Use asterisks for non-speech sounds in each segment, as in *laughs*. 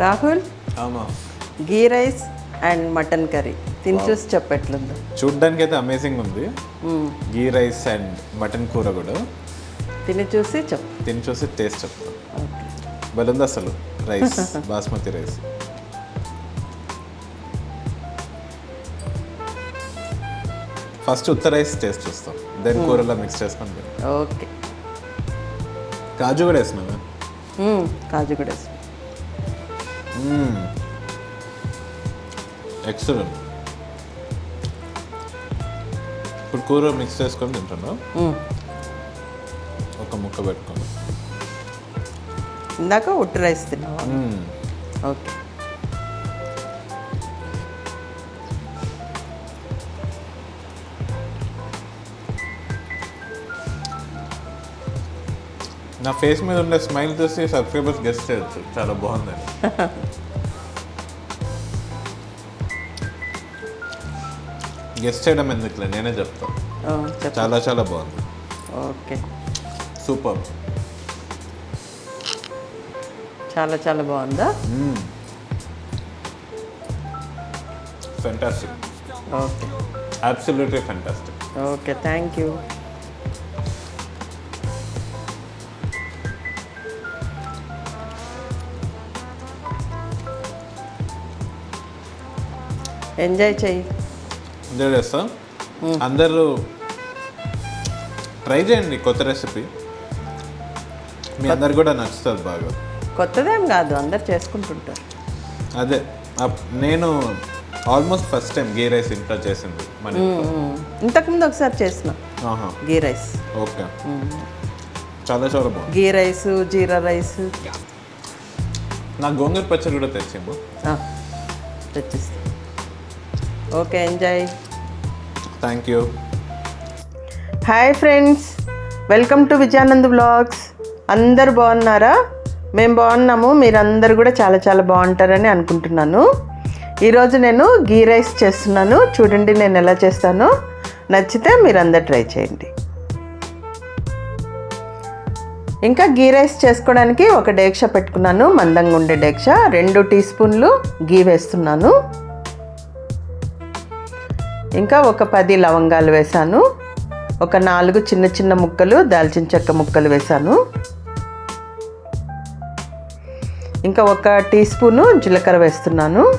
Rahul ghee rice and mutton curry. తిని చూసి చెప్పెట్లుందో చూడ్డానికి అయితే అమేజింగ్ ఉంది. గీ రైస్ అండ్ మటన్ కూర కూడా. తిని చూసి చెప్పు. తిని చూసి టేస్ట్ చెప్తాను బలుంది అసలు? Rice *laughs* basmati rice. ఫస్ట్ ఉత్త రైస్ టేస్ట్ చూస్తాం. దెన్ కూరలో మిక్స్ చేసుకొని తింటాం. ఓకే. కాజు కూడా వేసినావా? మ్మ్. కాజు కూడా వేసుకో. ఎక్సలెంట్ ఇప్పుడు కూర మిక్స్ చేసుకొని తింటున్నాం. మ్మ్. ఒక ముక్క పెట్టుకొని ఇందాక ఉట్టు రైస్ తిన్నావా. ఓకే. నా ఫేస్ మీద ఉండే స్మైల్ చూసి సబ్స్క్రైబర్స్ గెస్ట్ చేయొచ్చు. చాలా బాగుందని. *laughs* గెస్ట్ చేయడం ఎందుకులే? నేనే చెప్తా. ఓ, చెప్పు. చాలా చాలా బాగుంది. ఓకే. సూపర్. చాలా చాలా బాగుందా? Fantastic okay. Absolutely fantastic okay thank you enjoy చెయ్యి ఎంజాయ్ చేస్తాం. అందరూ ట్రై చేయండి కొత్త రెసిపీ. మీ అందరు కూడా నచ్చుతుంది బాగా. కొత్తదేం కాదు అందరు చేసుకుంటుంటారు. అదే నేను almost first time ghee rice ఇంట్లో చేసింది మన. ఇంతకుముందు ఒకసారి చేసిన. గీ రైస్. ఓకే. చాలా చాలా బాగుంది. Ghee rice jeera rice. నా గోంగూర పచ్చడి కూడా తెచ్చాము తెచ్చిస్తా. Okay enjoy. Thank you hi friends welcome to Vijayanand blogs అందరు బాగున్నారా మేము బాగున్నాము మీరందరూ కూడా చాలా చాలా బాగుంటారని అనుకుంటున్నాను ఈరోజు నేను గీ రైస్ చేస్తున్నాను చూడండి నేను ఎలా చేస్తానో నచ్చితే మీరందరు ట్రై చేయండి ఇంకా గీ రైస్ చేసుకోవడానికి ఒక డేక్ష పెట్టుకున్నాను మందంగా ఉండే డేక్ష రెండు టీ స్పూన్లు గీ వేస్తున్నాను ఇంకా ఒక పది లవంగాలు వేశాను. ఒక నాలుగు చిన్న చిన్న ముక్కలు దాల్చిన చెక్క ముక్కలు వేశాను. ఇంకా ఒక టీ స్పూను జీలకర్ర వేస్తున్నాను.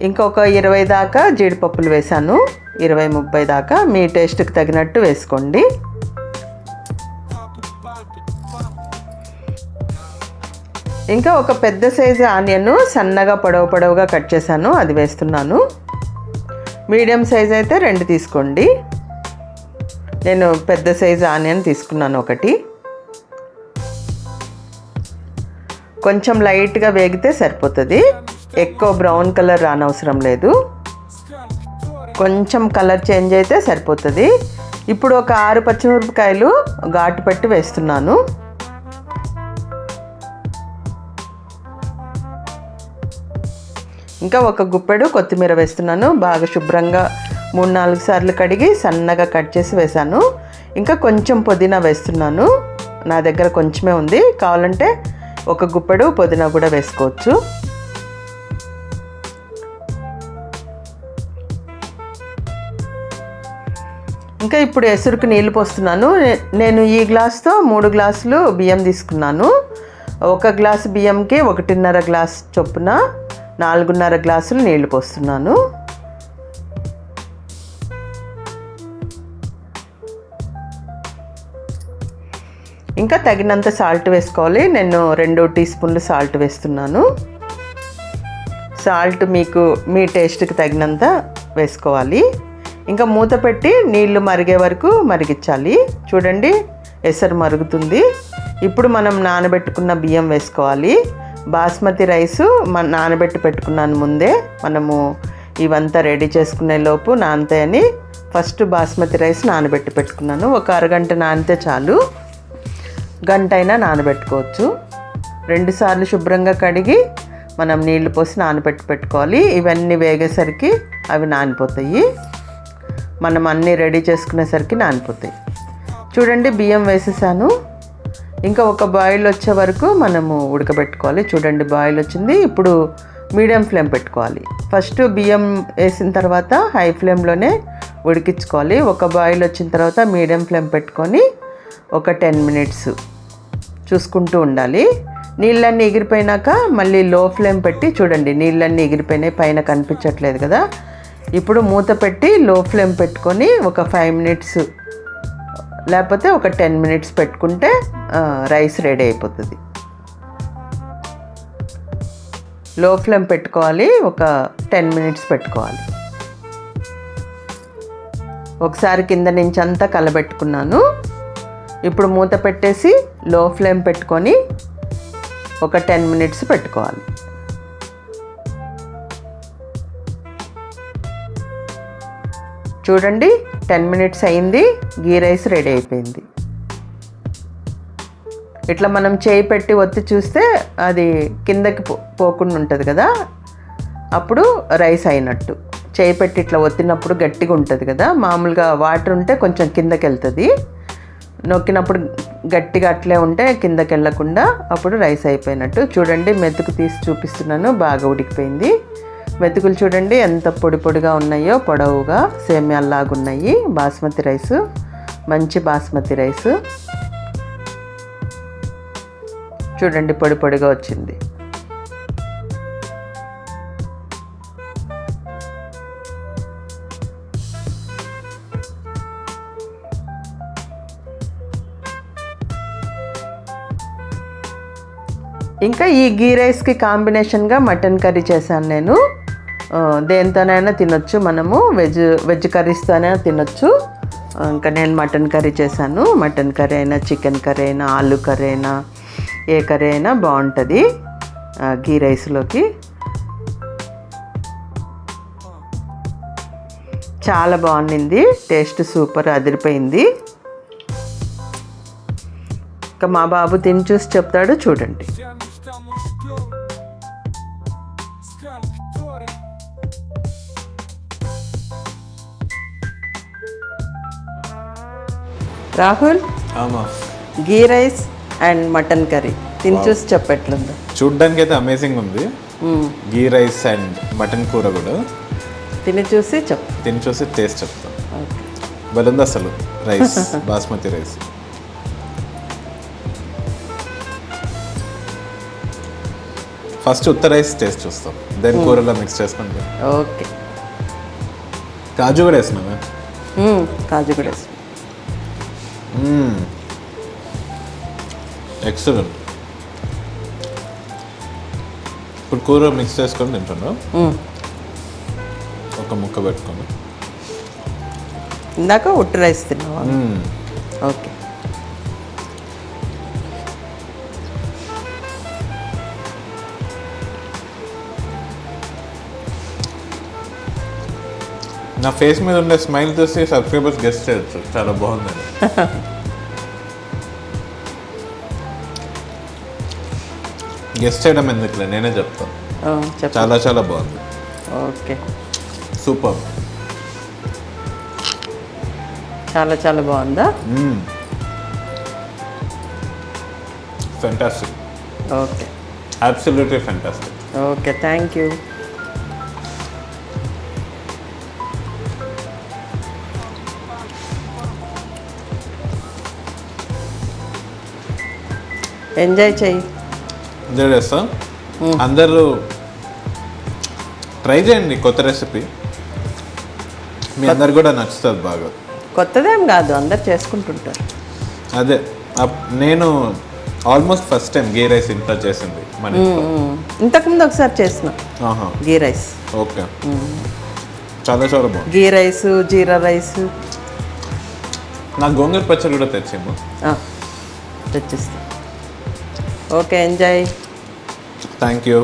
ఇంకా ఒక ఇరవై దాకా జీడిపప్పులు వేశాను. ఇరవై ముప్పై దాకా మీ టేస్ట్కి తగినట్టు వేసుకోండి. ఇంకా ఒక పెద్ద సైజు ఆనియన్ సన్నగా పొడవు పొడవుగా కట్ చేశాను అది వేస్తున్నాను. మీడియం సైజ్ అయితే రెండు తీసుకోండి. నేను పెద్ద సైజు ఆనియన్ తీసుకున్నాను ఒకటి. కొంచెం లైట్గా వేగితే సరిపోతుంది. ఎక్కువ బ్రౌన్ కలర్ రానవసరం లేదు. కొంచెం కలర్ చేంజ్ అయితే సరిపోతుంది. ఇప్పుడు ఒక ఆరు పచ్చిమిరపకాయలు ఘాటు పెట్టి వేస్తున్నాను. ఇంకా ఒక గుప్పెడు కొత్తిమీర వేస్తున్నాను. బాగా శుభ్రంగా మూడు నాలుగు సార్లు కడిగి సన్నగా కట్ చేసి వేశాను. ఇంకా కొంచెం పుదీనా వేస్తున్నాను. నా దగ్గర కొంచెమే ఉంది. కావాలంటే ఒక గుప్పెడు పుదీనా కూడా వేసుకోవచ్చు. ఇంకా ఇప్పుడు ఎసురుకు నీళ్ళు పోస్తున్నాను. నేను ఈ గ్లాస్తో మూడు గ్లాసులు బియ్యం తీసుకున్నాను. ఒక గ్లాసు బియ్యంకి ఒకటిన్నర గ్లాస్ చొప్పున నాలుగున్నర గ్లాసులు నీళ్ళు పోస్తున్నాను. ఇంకా తగినంత సాల్ట్ వేసుకోవాలి. నేను రెండు టీ స్పూన్లు సాల్ట్ వేస్తున్నాను. సాల్ట్ మీకు మీ టేస్ట్కి తగినంత వేసుకోవాలి. ఇంకా మూత పెట్టి నీళ్ళు మరిగే వరకు మరిగించాలి. చూడండి ఎసరు మరుగుతుంది. ఇప్పుడు మనం నానబెట్టుకున్న బియ్యం వేసుకోవాలి. బాస్మతి రైసు మన నానబెట్టి పెట్టుకున్నాను ముందే. మనము ఇవంతా రెడీ చేసుకునే లోపు నానతాయని ఫస్ట్ బాస్మతి రైస్ నానబెట్టి పెట్టుకున్నాను. ఒక అరగంట నానితే చాలు. గంట అయినా నానబెట్టుకోవచ్చు రెండుసార్లు శుభ్రంగా కడిగి మనం నీళ్ళు పోసి నానబెట్టి పెట్టుకోవాలి. ఇవన్నీ వేగేసరికి అవి నానిపోతాయి. మనం అన్నీ రెడీ చేసుకునేసరికి నానిపోతాయి. చూడండి బియ్యం వేసేసాను. ఇంకా ఒక బాయిల్ వచ్చే వరకు మనము ఉడకబెట్టుకోవాలి. చూడండి బాయిల్ వచ్చింది. ఇప్పుడు మీడియం ఫ్లేమ్ పెట్టుకోవాలి. ఫస్ట్ బియ్యం వేసిన తర్వాత హై ఫ్లేమ్లోనే ఉడికించుకోవాలి. ఒక బాయిల్ వచ్చిన తర్వాత మీడియం ఫ్లేమ్ పెట్టుకొని ఒక టెన్ మినిట్స్ చూసుకుంటూ ఉండాలి. నీళ్ళన్నీ ఎగిరిపోయినాక మళ్ళీ లో ఫ్లేమ్ పెట్టి చూడండి నీళ్ళన్నీ ఎగిరిపోయినాయి. పైన కనిపించట్లేదు కదా. ఇప్పుడు మూత పెట్టి లో ఫ్లేమ్ పెట్టుకొని ఒక ఫైవ్ మినిట్స్ లేకపోతే ఒక టెన్ మినిట్స్ పెట్టుకుంటే రైస్ రెడీ అయిపోతుంది. లో ఫ్లేమ్ పెట్టుకోవాలి ఒక టెన్ మినిట్స్ పెట్టుకోవాలి. ఒకసారి కింద నుంచి అంతా కలబెట్టుకున్నాను. ఇప్పుడు మూత పెట్టేసి లో ఫ్లేమ్ పెట్టుకొని ఒక టెన్ మినిట్స్ పెట్టుకోవాలి. చూడండి టెన్ మినిట్స్ అయింది గీ రైస్ రెడీ అయిపోయింది. ఇట్లా మనం చేయి పెట్టి ఒత్తి చూస్తే అది కిందకి పో పోకుండా ఉంటుంది కదా? అప్పుడు రైస్ అయినట్టు. చేయి పెట్టి ఇట్లా ఒత్తినప్పుడు గట్టిగా ఉంటుంది కదా? మామూలుగా వాటర్ ఉంటే కొంచెం కిందకి వెళ్తుంది నొక్కినప్పుడు గట్టిగా అట్లే ఉంటే కిందకి వెళ్ళకుండా అప్పుడు రైస్ అయిపోయినట్టు. చూడండి మెతుకు తీసి చూపిస్తున్నాను బాగా ఉడికిపోయింది. మెతుకులు చూడండి ఎంత పొడి పొడిగా ఉన్నాయో పొడవుగా సేమ్యాల్లాగా ఉన్నాయి బాస్మతి రైస్ మంచి బాస్మతి రైస్. చూడండి పొడి పొడిగా వచ్చింది. ఇంకా ఈ గీ రైస్కి కాంబినేషన్గా మటన్ కర్రీ చేశాను నేను. దేనితోనైనా తినొచ్చు. మనము వెజ్ వెజ్ కర్రీస్తోనైనా తినొచ్చు. ఇంకా నేను మటన్ కర్రీ చేశాను. మటన్ కర్రీ అయినా చికెన్ కర్రీ అయినా ఆలు కర్రీ అయినా ఏ కర్రీ అయినా బాగుంటుంది. గీ రైస్లోకి. చాలా బాగుండింది. టేస్ట్ సూపర్ అదిరిపోయింది. ఇంకా మా బాబు తిని చూసి చెప్తాడు చూడండి. Rahul ghee rice and mutton curry. తిని చూసి చెప్పెట్లుందో. చూడ్డానికి అయితే అమేజింగ్ ఉంది. గీ రైస్ అండ్ మటన్ కూర కూడా. తిని చూసి చెప్పు తిని చూసి టేస్ట్ చెప్తాం. ఓకే. బలుంది అసలు రైస్ *laughs* బాస్మతి రైస్. ఫస్ట్ ఉత్త రైస్ టేస్ట్ చూస్తాం. దెన్ కూరలో మిక్స్ చేసుకుంటాం. ఓకే. కాజు కూడా వేసినావా? మ్మ్. కాజు కూడా వేసుకో. ఎక్సలెంట్ ఇప్పుడు కూర మిక్స్ చేసుకొని తింటున్నాం మ్మ్. ఒక ముక్క పెట్టుకొని. ఇందాక ఉట్టు రైస్ తిన్నావా? నా ఫేస్ మీద ఉండే స్మైల్ చూసి సబ్స్క్రైబర్స్ గెస్ట్ చేయొచ్చు. చాలా బాగుందని గెస్ట్ చేయడం ఎందుకులే? నేనే చెప్తాను చాలా చాలా బాగుంది. ఓకే. సూపర్. చాలా చాలా బాగుందా? Fantastic okay. Absolutely fantastic okay thank you. Enjoy చెయ్యి ఎంజాయ్ చేస్తాం. అందరూ ట్రై చేయండి కొత్త రెసిపీ. మీ అందరు కూడా నచ్చుతుంది బాగా. కొత్తదేం కాదు అందరు చేసుకుంటుంటారు. అదే నేను almost first time ghee rice ఇంట్లో చేసింది మన. ఇంతకుముందు ఒకసారి చేసిన. Ghee rice. ఓకే. చాలా చాలా బాగుంది. Ghee rice jeera rice. నాకు గోంగూర పచ్చడి కూడా తెచ్చేమో తెచ్చిస్తా. Okay enjoy thank you